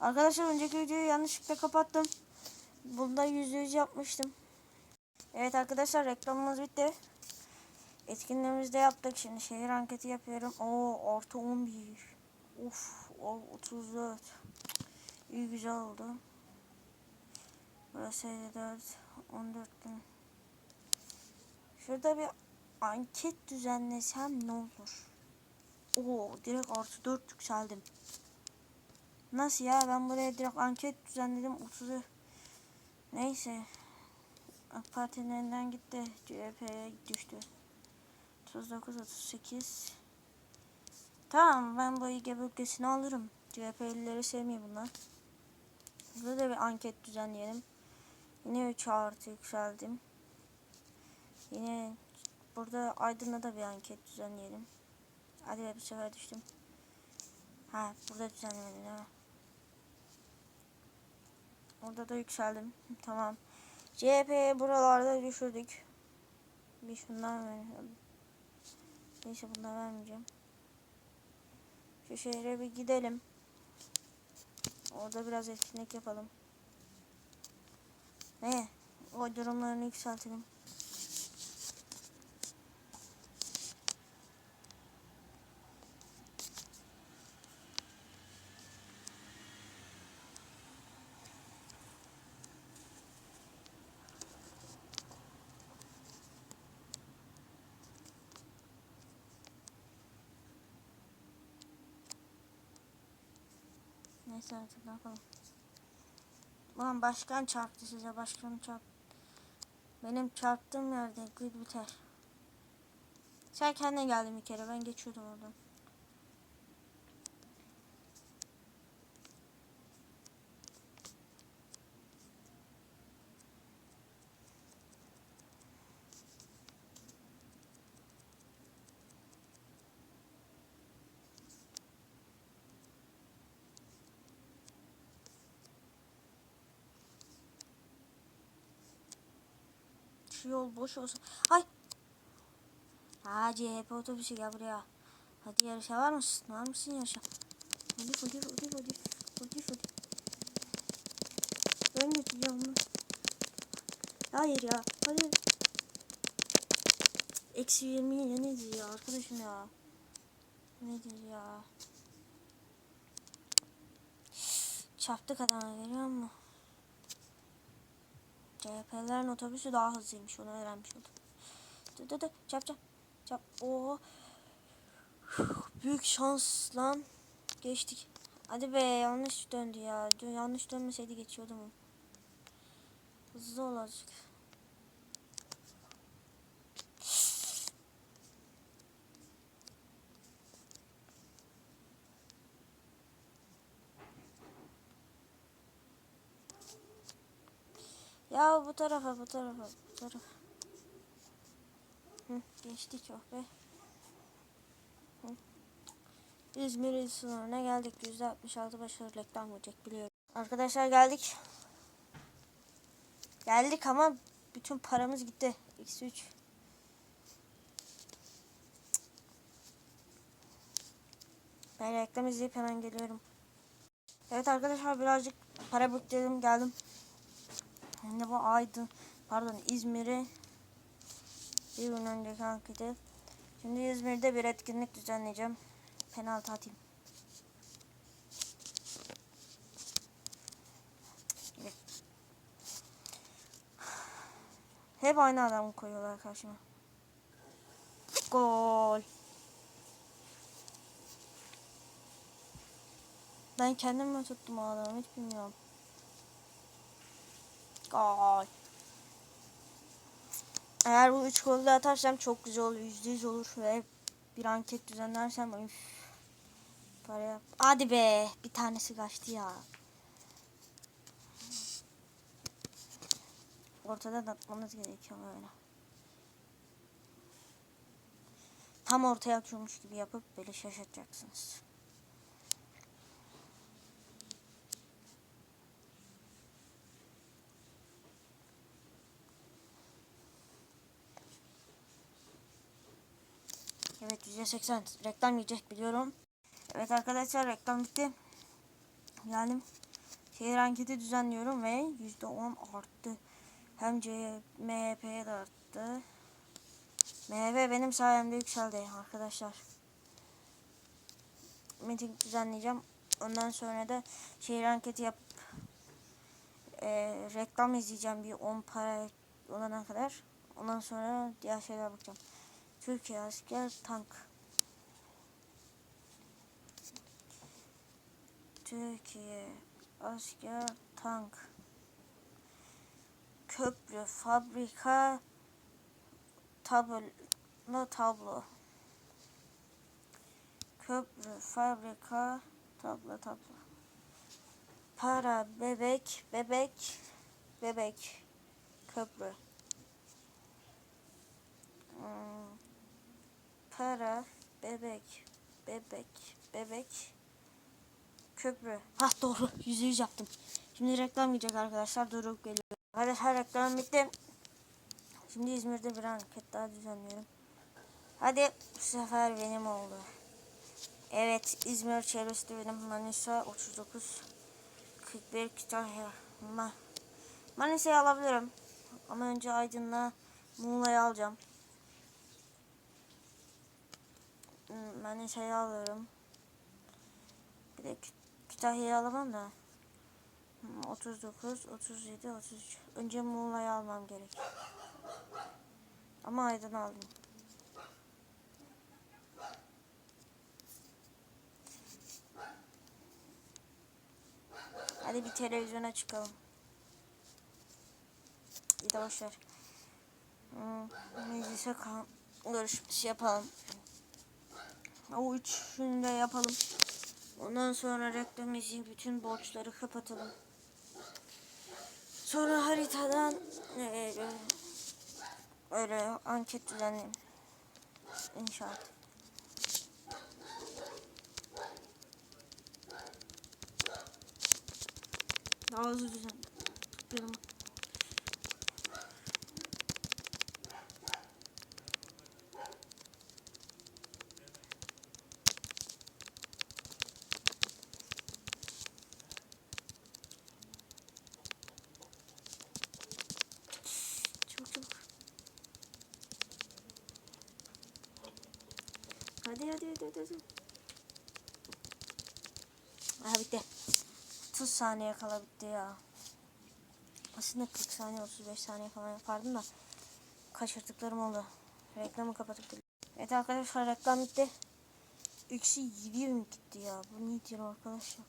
Arkadaşlar önceki videoyu yanlışlıkla kapattım. Bunda yüzde yüz yapmıştım. Evet arkadaşlar reklamımız bitti. Etkinliğimizi de yaptık. Şimdi şehir anketi yapıyorum. Oo artı 11. Uf o 34. İyi güzel oldu. Burası 54. 14 bin. Şurada bir anket düzenlesem ne olur? Oo direkt artı 4 yükseldim. Nasıl ya ben buraya direkt anket düzenledim 30'u. Neyse. AK Parti'nin gitti. CHP'ye düştü. 39 38. Tamam ben bu İGE bölgesini alırım. CHP'lileri sevmiyor bunlar. Burada da bir anket düzenleyelim. Yine 3 artı yükseldim. Yine burada Aydın'da da bir anket düzenleyelim. Hadi be bu sefer düştüm. Ha burada düzenlemedim değil mi? Orada da yükseldim. Tamam. CHP'yi buralarda düşürdük. Bir şundan verelim. Neyse bundan vermeyeceğim. Şu şehre bir gidelim. Orada biraz etkinlik yapalım. Ne? O durumlarını yükseltelim. Neyse artık ne yapalım. Ulan başkan çarptı size başkanım çarptı. Benim çarptığım yerde gül biter. Sen kendine geldin bir kere ben geçiyordum oradan. Şu yol boş olsun. Ay. Ha CHP otobüsü gel buraya. Hadi yarışa var mısın? Var mısın yarışa? Hadi hadi hadi hadi. Hadi hadi. Ben götüreceğim bunu. Hayır ya. Hadi. Eksi 20 ya nedir ya arkadaşım ya. Nedir ya. Çarptık adama görüyor musun? CHP'lerin otobüsü daha hızlıymış onu öğrenmiş oldum. Dı dı dı çap çap çap. Oo. Büyük şans lan. Geçtik. Hadi be yanlış döndü ya. Yanlış dönmeseydi geçiyordum. Hızlı ol Ya bu tarafa bu tarafa bu tarafa. Hı, geçtik oh be. Hı. İzmir sınırına geldik. %66 başarı reklam olacak biliyorum. Arkadaşlar geldik. Geldik ama bütün paramız gitti. X3. Ben reklam izleyip hemen geliyorum. Evet arkadaşlar birazcık para biriktirdim geldim. Şimdi bu Aydın pardon İzmir'i bir gün önceki anketi. Şimdi İzmir'de bir etkinlik düzenleyeceğim. Penaltı atayım. Evet. Hep aynı adamı koyuyorlar karşıma. Gol. Ben kendim mi tuttum o adamı hiç bilmiyorum. Gol. Eğer bu 3 golü de atarsam çok güzel olur. %100 olur ve bir anket düzenlersem üf, para yap. Hadi be bir tanesi kaçtı ya. Ortadan atmanız gerekiyor böyle. Tam ortaya atıyormuş gibi yapıp böyle şaşırtacaksınız. Evet %80 reklam yiyecek biliyorum. Evet arkadaşlar reklam bitti. Geldim. Şehir anketi düzenliyorum ve %10 arttı. Hem C, MHP'ye de arttı. MHP benim sayemde yükseldi arkadaşlar. Meeting düzenleyeceğim. Ondan sonra da şehir anketi yap e, reklam izleyeceğim bir 10 para olana kadar. Ondan sonra diğer şeyler bakacağım. Türkiye asker tank. Türkiye asker tank. Köprü, fabrika, tablo, tablo. Köprü, fabrika, tablo, tablo. Para, bebek, bebek, bebek, köprü. Hmm, Para, bebek, bebek, bebek, köprü. Ha doğru, yüzde yüz yaptım. Şimdi reklam gidecek arkadaşlar, durup geliyor. Arkadaşlar reklam bitti. Şimdi İzmir'de bir anket daha düzenliyorum. Hadi bu sefer benim oldu. Evet İzmir çevresi benim Manisa 39 41 Kütahya Ma Manisa'yı alabilirim. Ama önce Aydın'la Muğla'yı alacağım. Hmm, Manisa'yı alıyorum. Bir de Kü- Kütahya'yı alamam da. Hmm, 39, 37, 33. Önce Muğla'yı almam gerek. Ama Aydın'ı aldım. Hadi bir televizyona çıkalım. Bir de boşver. Hmm, meclise görüşmesi yapalım. O üçünü de yapalım. Ondan sonra reklam izleyip bütün borçları kapatalım. Sonra haritadan e, öyle anket düzenleyelim. İnşaat. Daha hızlı düzen. Hadi hadi hadi hadi. hadi. Aha bitti. 30 saniye kala bitti ya. Aslında 40 saniye 35 saniye falan yapardım da kaçırdıklarım oldu. Reklamı kapatıp da- Evet arkadaşlar reklam bitti. Eksi 7 gün gitti ya. Bu nedir arkadaşlar?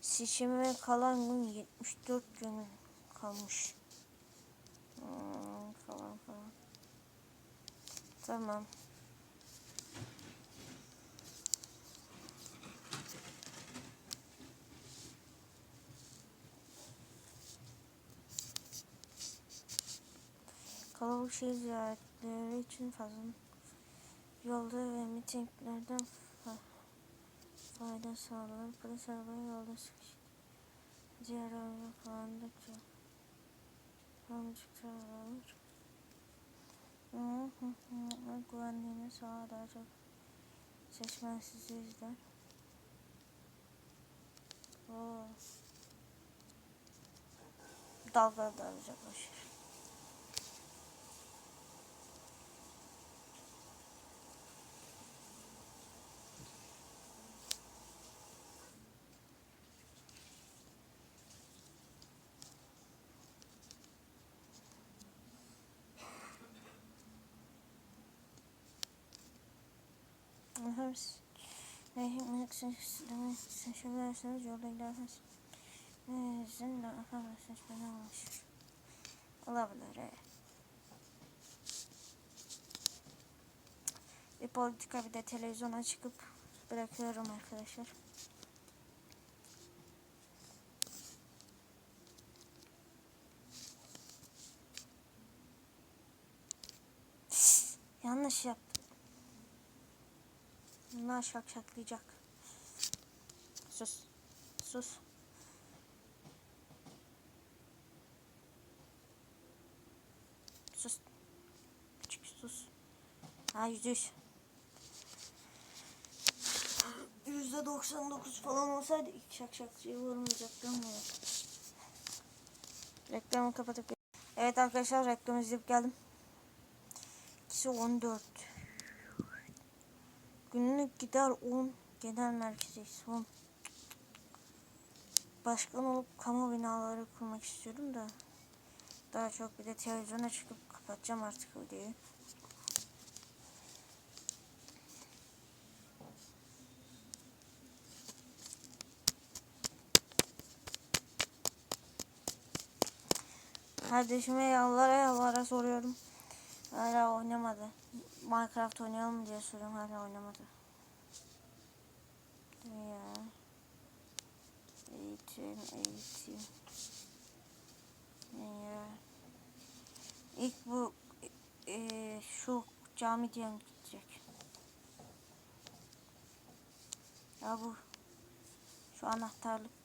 Seçime kalan gün 74 gün kalmış. Hmm, falan falan. Tamam. Kalabalık şehir ziyaretleri için fazla yolda ve mitinglerden fa- fayda sağlanır. Polis arabayı yolda sıkıştı. Diğer araba kullandıkça kullandıkça alır. Güvenliğini sağ daha çok seçmen sizi izler. Oo. Dalga da sistemi seçebilirsiniz. Yolda giderseniz. Sizin de arkadaşlar seçmeni olmuş. Olabilir evet. Bir politika bir de televizyona çıkıp bırakıyorum arkadaşlar. Yanlış yaptım. Bunlar şakşaklayacak. Sus. Sus. Sus. Küçük sus. Ha yüzde yüz. Yüzde doksan dokuz falan olsaydı ilk şakşakçıya vurmayacaktım ya. Reklamı kapatıp Evet arkadaşlar reklam izleyip geldim. İkisi 14. Günlük gider 10. Genel merkezeyiz 10. Başkan olup kamu binaları kurmak istiyorum da. Daha çok bir de televizyona çıkıp kapatacağım artık videoyu. Kardeşime yalvara yalvara soruyorum. Hala oynamadı. Minecraft oynayalım mı diye soruyorum hala oynamadı. Dünya. Eğitim, eğitim. Dünya. İlk bu e, şu cami diye gidecek. Ya bu şu anahtarlık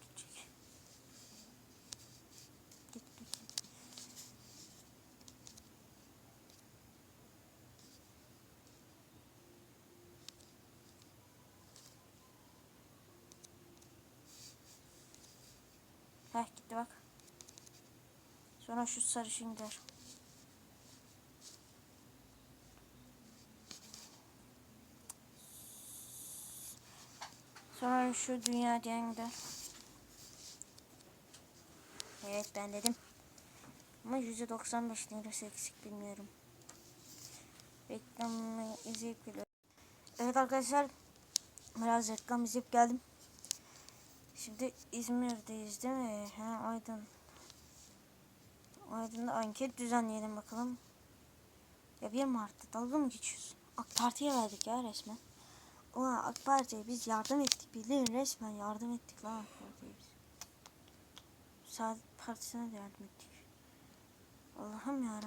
Heh gitti bak. Sonra şu sarışın gider. Sonra şu dünya diyen gider. Evet ben dedim. Ama %95 lirası eksik bilmiyorum. Reklamını izleyip geliyorum. Evet arkadaşlar. Biraz reklam izleyip geldim. Şimdi İzmir'deyiz değil mi? He Aydın. Aydın'da anket düzenleyelim bakalım. Ya 1 Mart'ta dalga mı geçiyorsun? AK Parti'ye verdik ya resmen. Ulan AK Parti'ye biz yardım ettik. Bildiğin resmen yardım ettik lan AK Parti'ye biz. Saadet Partisi'ne de yardım ettik. Allah'ım ya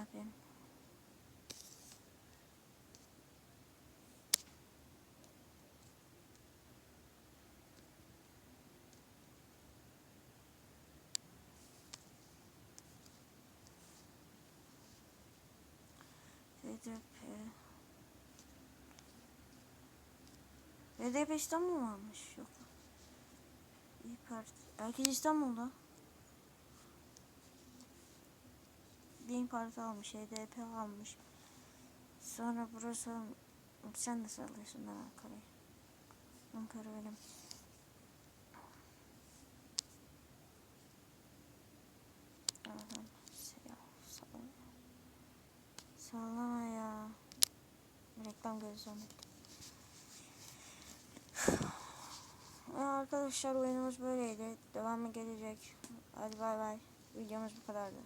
HDP. HDP İstanbul mu almış? Yok. İyi Parti. Herkes İstanbul'da. Din Parti almış. HDP almış. Sonra burası sen de sallıyorsun ben Ankara'yı. Ankara benim. Allah'ım ya sallama. Sallama ya. Gözü zannettim. Arkadaşlar oyunumuz böyleydi. Devamı gelecek. Hadi bay bay. Videomuz bu kadardı.